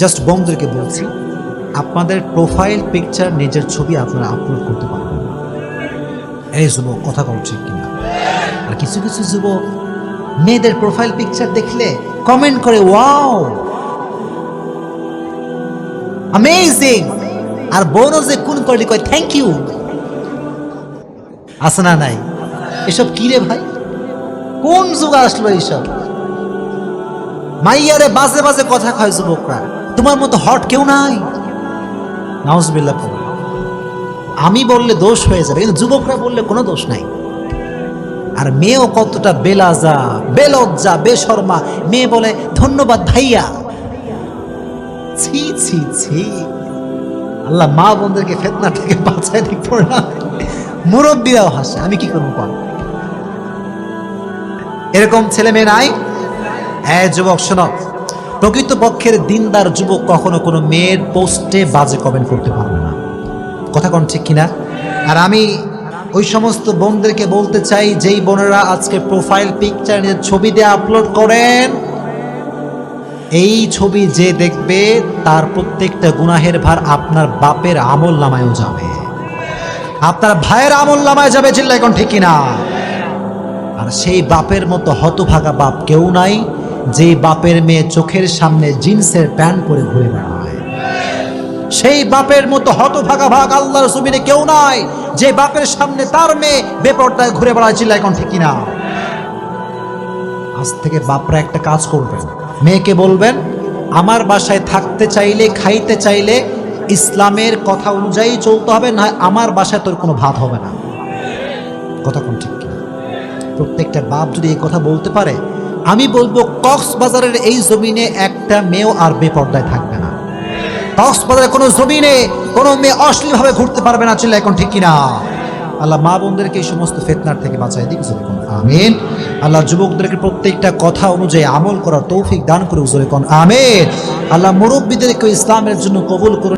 Just বন্ধুদেরকে বলছি, আপনাদের প্রোফাইল পিকচার নিজের ছবি আপনারা আপলোড করতে পারবেন। এই যুবক, কথা কম ঠিক কিনা? আর কিছু কিছু যুবক মেয়েদের প্রোফাইল পিকচার দেখলে কমেন্ট করে ওয়াও অ্যামেজিং আর বোনও যে কোন করলি কয় থ্যাংক ইউ আছে না নাই? এসব কি রে ভাই? কোন যুগ আসলো এইসব? মাইয়ারে বাজে বাজে কথা কয় যুবকরা। তোমার মতো হট কেউ নাই। নাউজবিল্লাহ পড়ো। আমি বললে দোষ হয়ে যাবে, কিন্তু যুবকরা বললে কোনো দোষ নাই। আর মেয়েও কতটা বেলাজা, বেলজ্জা, বেশর্মা, মেয়ে বলে, ধন্যবাদ ভাইয়া। ছি ছি ছি। আল্লাহ মা বোনদেরকে ফেতনা থেকে বাঁচায় ঠিক না। মুরব্বীরাও হাসে, আমি কি করব এরকম ছেলে মেয়ে নাই। হ্যাঁ যুবক, শোনো। প্রকৃতপক্ষের দিনদার যুবক কখনো কোনো মেয়ের পোস্টে বাজে কমেন্ট করতে পারবে না। কথা কোন ঠিক কিনা? আর আমি ওই সমস্ত বোনদেরকে বলতে চাই, যেই বোনেরা আজকে প্রোফাইল পিকচার নিয়ে ছবি দিয়ে আপলোড করেন, এই ছবি যে দেখবে, তার প্রত্যেকটা গুনাহের ভার আপনার বাপের আমল নামায়ও যাবে। আপনার ভাইয়ের আমল নামায় যাবে, চিল্লা, এখন ঠিক কিনা? আর সেই বাপের মতো হতভাগা বাপ কেউ নাই। যে বাপের মেয়ে চোখের সামনে জিন্সের প্যান্ট পরে ঘুরে বেড়ায়। সেই বাপের মতো হতভাগা ভাগ আল্লাহর সুবিনে কেউ নাই, যে বাপের সামনে তার মেয়ে বেপরদায় ঘুরে বেড়ায় চিল্লা এখন ঠিক না আজ থেকে বাপরা একটা কাজ করবেন। মেয়েকে বলবেন, আমার বাসায় থাকতে চাইলে, খাইতে চাইলে ইসলামের কথা অনুযায়ী চলতে হবে, না আমার বাসায় তোর কোনো ভাত হবে না। কথা কোন ঠিক কিনা? প্রত্যেকটা বাপ যদি এই কথা বলতে পারে আমি বলব কক্সবাজারের এই জমিনে একটা মেয়েও আর বেপর্দায় থাকবে না। কক্সবাজারের কোনো জমিনে কোনো মেয়ে অশ্লীলভাবে ঘুরতে পারবে না ছিল এখন ঠিক কিনা? আল্লাহ মা বোনদেরকে এই সমস্ত ফেতনার থেকে বাঁচাই দিক আমিন। আল্লাহ যুবকদেরকে প্রত্যেকটা কথা অনুযায়ী আমল করার তৌফিক দান করে উজরে কোন আমিন। আল্লাহ মুরব্বীদেরকে ইসলামের জন্য কবুল করুন।